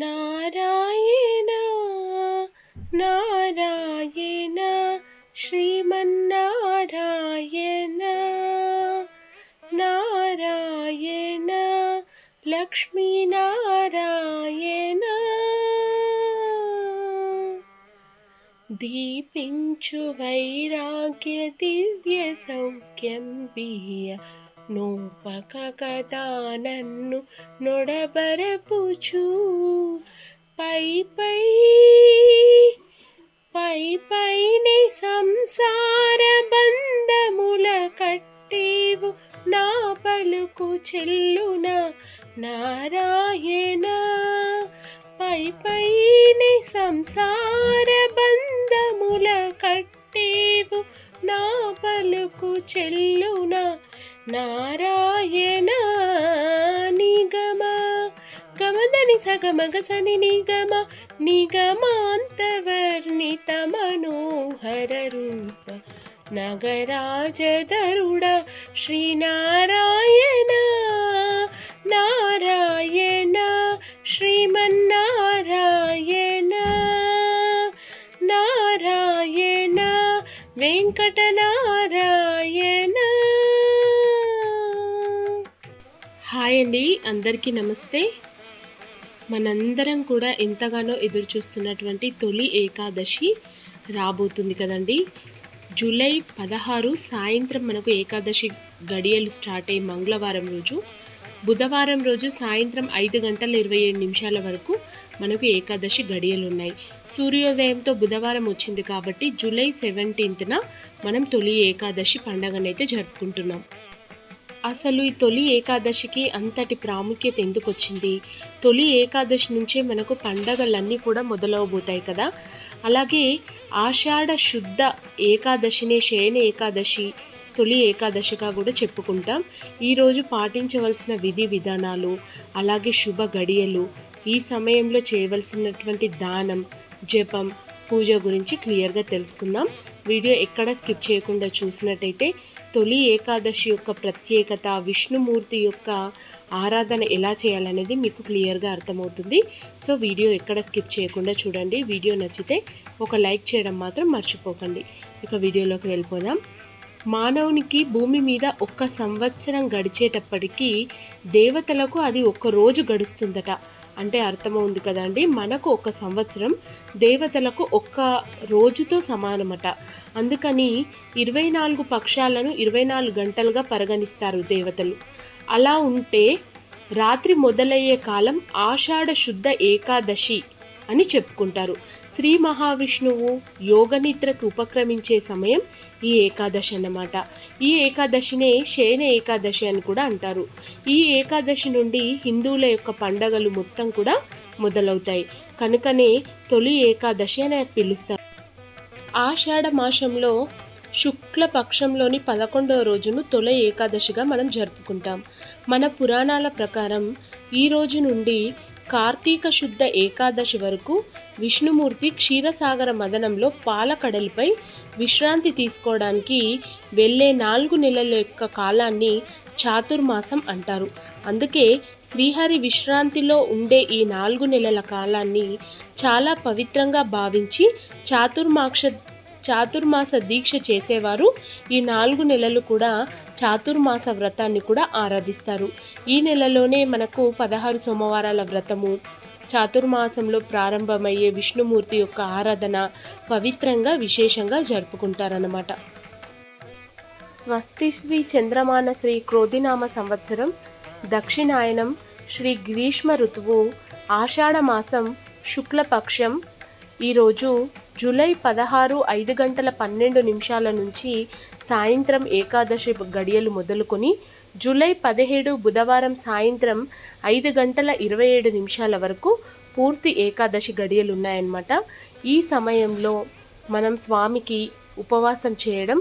నారాయణ నారాయణ శ్రీమన్నారాయణ నారాయణ లక్ష్మీనారాయణ దీపించు వైరాగ్య దివ్య సౌఖ్యం బియ్య నూపక కదా నన్ను నొడబరపుచు. పై పై పై పైనే సంసార బంధముల కట్టేవు. నా పలుకు చెల్లున నారాయణ. పై పైనే సంసార బంధముల కట్టేవు. నా పలుకు చెల్లున నారాయణ నిగమ. గమదని సగమగ సని నిగమ నిగమాంతవర్ణిత మనోహర రూప. నగరాజధరుడ శ్రీనారాయణ నారాయణ శ్రీమన్నారాయణ నారాయణ వెంకటనా హాయ్ అండి. అందరికీ నమస్తే. మనందరం కూడా ఎంతగానో ఎదురు చూస్తున్నటువంటి తొలి ఏకాదశి రాబోతుంది కదండి. జూలై పదహారు సాయంత్రం మనకు ఏకాదశి గడియలు స్టార్ట్ అయ్యి మంగళవారం రోజు. బుధవారం రోజు సాయంత్రం ఐదు గంటల ఇరవై ఏడు నిమిషాల వరకు మనకు ఏకాదశి గడియలు ఉన్నాయి. సూర్యోదయంతో బుధవారం వచ్చింది కాబట్టి జూలై సెవెంటీన్త్న మనం తొలి ఏకాదశి పండగనైతే జరుపుకుంటున్నాం. అసలు ఈ తొలి ఏకాదశికి అంతటి ప్రాముఖ్యత ఎందుకు వచ్చింది తొలి ఏకాదశి నుంచే మనకు పండగలన్నీ కూడా మొదలవబోతాయి కదా? అలాగే ఆషాఢ శుద్ధ ఏకాదశినే శయన ఏకాదశి తొలి ఏకాదశిగా కూడా చెప్పుకుంటాం. ఈరోజు పాటించవలసిన విధి విధానాలు అలాగే శుభ గడియలు ఈ సమయంలో చేయవలసినటువంటి దానం జపం పూజ గురించి క్లియర్గా తెలుసుకుందాం. వీడియో ఎక్కడ స్కిప్ చేయకుండా చూసినట్టయితే తొలి ఏకాదశి యొక్క ప్రత్యేకత విష్ణుమూర్తి యొక్క ఆరాధన ఎలా చేయాలనేది మీకు క్లియర్గా అర్థమవుతుంది. సో వీడియో ఎక్కడ స్కిప్ చేయకుండా చూడండి. వీడియో నచ్చితే ఒక లైక్ చేయడం మాత్రం మర్చిపోకండి. ఇక వీడియోలోకి వెళ్ళిపోదాం. మానవునికి భూమి మీద ఒక్క సంవత్సరం గడిచేటప్పటికీ దేవతలకు అది ఒక్క రోజు గడుస్తుందట. అంటే అర్థమవుంది కదండి మనకు ఒక సంవత్సరం దేవతలకు ఒక్క రోజుతో సమానమట. అందుకని ఇరవై నాలుగు పక్షాలను ఇరవై నాలుగు గంటలుగా పరిగణిస్తారు దేవతలు. అలా ఉంటే రాత్రి మొదలయ్యే కాలం ఆషాఢ శుద్ధ ఏకాదశి అని చెప్పుకుంటారు. శ్రీ మహావిష్ణువు యోగనిద్రకు ఉపక్రమించే సమయం ఈ ఏకాదశి అన్నమాట. ఈ ఏకాదశినే శయన ఏకాదశి అని కూడా అంటారు. ఈ ఏకాదశి నుండి హిందువుల యొక్క పండగలు మొత్తం కూడా మొదలవుతాయి. కనుకనే తొలి ఏకాదశి అని పిలుస్తారు. ఆషాఢ మాసంలో శుక్ల పక్షంలోని పదకొండవ రోజును తొలి ఏకాదశిగా మనం జరుపుకుంటాం. మన పురాణాల ప్రకారం ఈ రోజు నుండి కార్తీక శుద్ధ ఏకాదశి వరకు విష్ణుమూర్తి క్షీరసాగర మదనంలో పాలకడలిపై విశ్రాంతి తీసుకోవడానికి వెళ్ళే నాలుగు నెలల యొక్క కాలాన్ని చాతుర్మాసం అంటారు. అందుకే శ్రీహరి విశ్రాంతిలో ఉండే ఈ నాలుగు నెలల కాలాన్ని చాలా పవిత్రంగా భావించి చాతుర్మాక్ష చాతుర్మాస దీక్ష చేసేవారు. ఈ నాలుగు నెలలు కూడా చాతుర్మాస వ్రతాన్ని కూడా ఆరాధిస్తారు. ఈ నెలలోనే మనకు పదహారు సోమవారాల వ్రతము చాతుర్మాసంలో ప్రారంభమయ్యే విష్ణుమూర్తి యొక్క ఆరాధన పవిత్రంగా విశేషంగా జరుపుకుంటారన్నమాట. స్వస్తి శ్రీ చంద్రమాన శ్రీ క్రోధినామ సంవత్సరం దక్షిణాయనం శ్రీ గ్రీష్మ ఋతువు ఆషాఢమాసం శుక్లపక్షం. ఈరోజు జూలై పదహారు ఐదు గంటల పన్నెండు నిమిషాల నుంచి సాయంత్రం ఏకాదశి గడియలు మొదలుకొని జూలై పదిహేడు బుధవారం సాయంత్రం ఐదు గంటల ఇరవై ఏడు నిమిషాల వరకు పూర్తి ఏకాదశి గడియలు ఉన్నాయన్నమాట. ఈ సమయంలో మనం స్వామికి ఉపవాసం చేయడం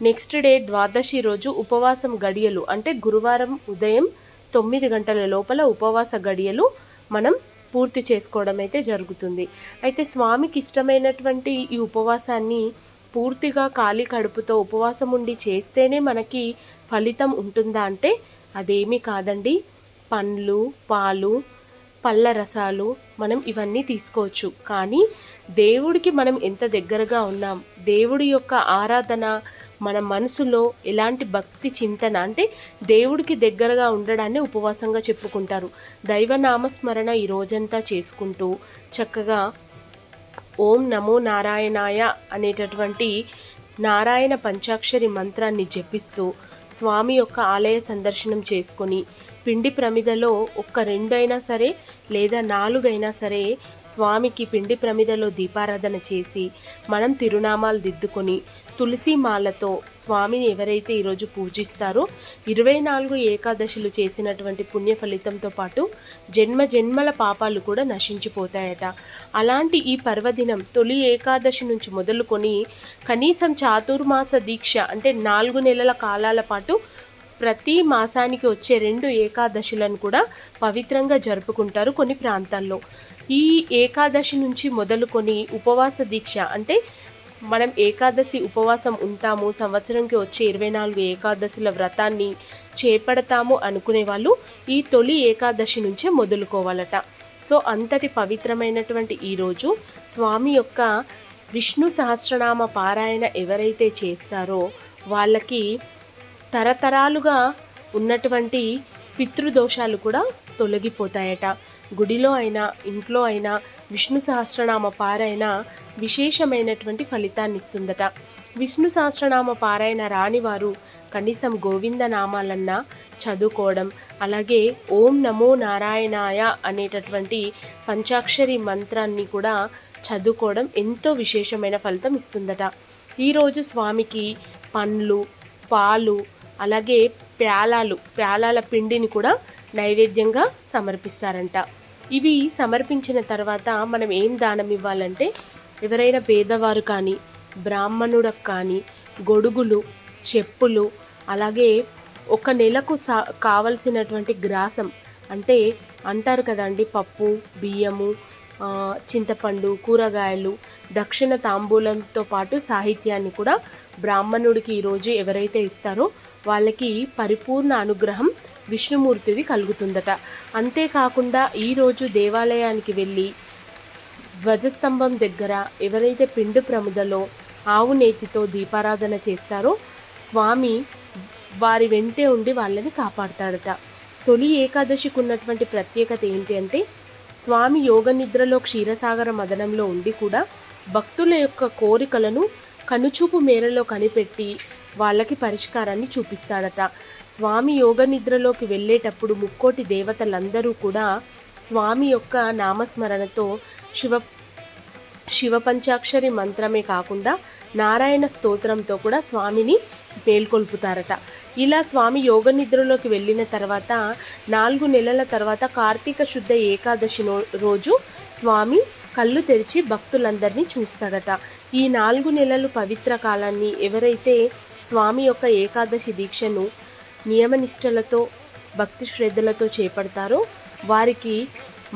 నెక్స్ట్ డే ద్వాదశి రోజు ఉపవాసం గడియలు అంటే గురువారం ఉదయం తొమ్మిది గంటల లోపల ఉపవాస గడియలు మనం పూర్తి చేసుకోవడం అయితే జరుగుతుంది. అయితే స్వామికి ఇష్టమైనటువంటి ఈ ఉపవాసాన్ని పూర్తిగా ఖాళీ కడుపుతో ఉపవాసం ఉండి చేస్తేనే మనకి ఫలితం ఉంటుందా అంటే అదేమీ కాదండి. పండ్లు పాలు పళ్ళ రసాలు మనం ఇవన్నీ తీసుకోవచ్చు. కానీ దేవుడికి మనం ఎంత దగ్గరగా ఉన్నాం దేవుడి యొక్క ఆరాధన మన మనసులో ఎలాంటి భక్తి చింతన అంటే దేవుడికి దగ్గరగా ఉండడాన్ని ఉపవాసంగా చెప్పుకుంటారు. దైవనామస్మరణ ఈ రోజంతా చేసుకుంటూ చక్కగా ఓం నమో నారాయణాయ అనేటటువంటి నారాయణ పంచాక్షరి మంత్రాన్ని జపిస్తూ స్వామి యొక్క ఆలయ సందర్శనం చేసుకొని పిండి ప్రమిదలో ఒక్క రెండైనా సరే లేదా నాలుగైనా సరే స్వామికి పిండి ప్రమిదలో దీపారాధన చేసి మనం తిరునామాలు దిద్దుకొని తులసి మాలతో స్వామిని ఎవరైతే ఈరోజు పూజిస్తారో ఇరవై నాలుగు ఏకాదశులు చేసినటువంటి పుణ్య ఫలితంతో పాటు జన్మ జన్మల పాపాలు కూడా నశించిపోతాయట. అలాంటి ఈ పర్వదినం తొలి ఏకాదశి నుంచి మొదలుకొని కనీసం చాతుర్మాస దీక్ష అంటే నాలుగు నెలల కాలాల పాటు ప్రతి మాసానికి వచ్చే రెండు ఏకాదశులను కూడా పవిత్రంగా జరుపుకుంటారు కొన్ని ప్రాంతాల్లో. ఈ ఏకాదశి నుంచి మొదలుకొని ఉపవాస దీక్ష అంటే మనం ఏకాదశి ఉపవాసం ఉంటాము సంవత్సరంకి వచ్చే ఇరవై నాలుగు ఏకాదశుల వ్రతాన్ని చేపడతాము అనుకునే వాళ్ళు ఈ తొలి ఏకాదశి నుంచే మొదలుకోవాలట. సో అంతటి పవిత్రమైనటువంటి ఈరోజు స్వామి యొక్క విష్ణు సహస్రనామ పారాయణ ఎవరైతే చేస్తారో వాళ్ళకి తరతరాలుగా ఉన్నటువంటి పితృదోషాలు కూడా తొలగిపోతాయట. గుడిలో అయినా ఇంట్లో అయినా విష్ణు సహస్రనామ పారాయణ విశేషమైనటువంటి ఫలితాన్ని ఇస్తుందట విష్ణు సహస్రనామ పారాయణ రానివారు కనీసం గోవింద నామాలన్నా చదువుకోవడం అలాగే ఓం నమో నారాయణాయ అనేటటువంటి పంచాక్షరి మంత్రాన్ని కూడా చదువుకోవడం ఎంతో విశేషమైన ఫలితం ఇస్తుందట. ఈరోజు స్వామికి పండ్లు పాలు అలాగే ప్యాలాలు ప్యాలాల పిండిని కూడా నైవేద్యంగా సమర్పిస్తారంట. ఇవి సమర్పించిన తర్వాత మనం ఏం దానం ఇవ్వాలంటే ఎవరైనా పేదవారు కానీ బ్రాహ్మణుడు కానీ గొడుగులు చెప్పులు అలాగే ఒక నెలకు సా కావలసినటువంటి గ్రాసం అంటే అంటారు కదండి పప్పు బియ్యము చింతపండు కూరగాయలు దక్షిణ తాంబూలంతో పాటు సాహిత్యాన్ని కూడా బ్రాహ్మణుడికి ఈరోజు ఎవరైతే ఇస్తారో వాళ్ళకి పరిపూర్ణ అనుగ్రహం విష్ణుమూర్తిది కలుగుతుందట. అంతేకాకుండా ఈరోజు దేవాలయానికి వెళ్ళి ధ్వజస్తంభం దగ్గర ఎవరైతే పిండి ప్రముదలో ఆవు నేతితో దీపారాధన చేస్తారో స్వామి వారి వెంటే ఉండి వాళ్ళని కాపాడతాడట. తొలి ఏకాదశికి ఉన్నటువంటి ప్రత్యేకత ఏంటి అంటే స్వామి యోగ నిద్రలో క్షీరసాగర మదనంలో ఉండి కూడా భక్తుల యొక్క కోరికలను కనుచూపు మేరలో కనిపెట్టి వాళ్ళకి పరిష్కారాన్ని చూపిస్తాడట. స్వామి యోగ నిద్రలోకి వెళ్ళేటప్పుడు ముక్కోటి దేవతలందరూ కూడా స్వామి యొక్క నామస్మరణతో శివ శివ పంచాక్షరి మంత్రమే కాకుండా నారాయణ స్తోత్రంతో కూడా స్వామిని మేల్కొల్పుతారట. ఇలా స్వామి యోగ నిద్రలోకి వెళ్ళిన తర్వాత నాలుగు నెలల తర్వాత కార్తీక శుద్ధ ఏకాదశి రోజు స్వామి కళ్ళు తెరిచి భక్తులందరినీ చూస్తాడట. ఈ నాలుగు నెలలు పవిత్ర కాలాన్ని ఎవరైతే స్వామి యొక్క ఏకాదశి దీక్షను నియమనిష్టలతో భక్తి శ్రద్ధలతో చేపడతారో వారికి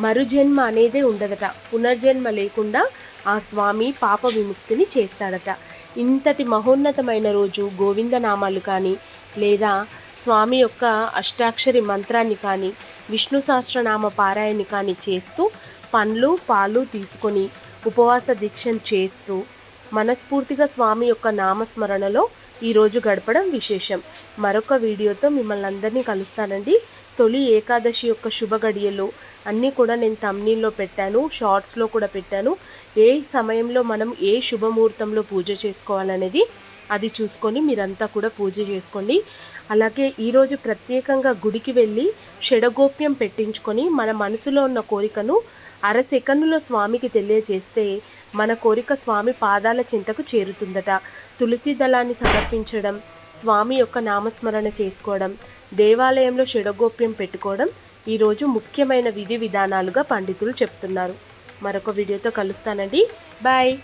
మరుజన్మ అనేదే ఉండదట. పునర్జన్మ లేకుండా ఆ స్వామి పాప విముక్తిని చేస్తాడట. ఇంతటి మహోన్నతమైన రోజు గోవిందనామాలు కానీ లేదా స్వామి యొక్క అష్టాక్షరి మంత్రాన్ని కానీ విష్ణు సహస్రనామ పారాయణ కానీ చేస్తూ పండ్లు పాలు తీసుకొని ఉపవాస దీక్షను చేస్తూ మనస్ఫూర్తిగా స్వామి యొక్క నామస్మరణలో ఈరోజు గడపడం విశేషం. మరొక వీడియోతో మిమ్మల్ని అందరినీ కలుస్తానండి. తొలి ఏకాదశి యొక్క శుభ గడియలు. అన్నీ కూడా నేను తమ్నీల్లో పెట్టాను షార్ట్స్లో కూడా పెట్టాను. ఏ సమయంలో మనం ఏ శుభముహూర్తంలో పూజ చేసుకోవాలనేది అది చూసుకొని మీరంతా కూడా పూజ చేసుకోండి. అలాగే ఈరోజు ప్రత్యేకంగా గుడికి వెళ్ళి షడగోప్యం పెట్టించుకొని మన మనసులో ఉన్న కోరికను అర సెకన్నులో స్వామికి తెలియజేస్తే మన కోరిక స్వామి పాదాల చింతకు చేరుతుందట. తులసి దళాన్ని సమర్పించడం స్వామి యొక్క నామస్మరణ చేసుకోవడం దేవాలయంలో షడగోప్యం పెట్టుకోవడం ఈరోజు ముఖ్యమైన విధి విధానాలుగా పండితులు చెప్తున్నారు. మరొక వీడియోతో కలుస్తానండి. బాయ్.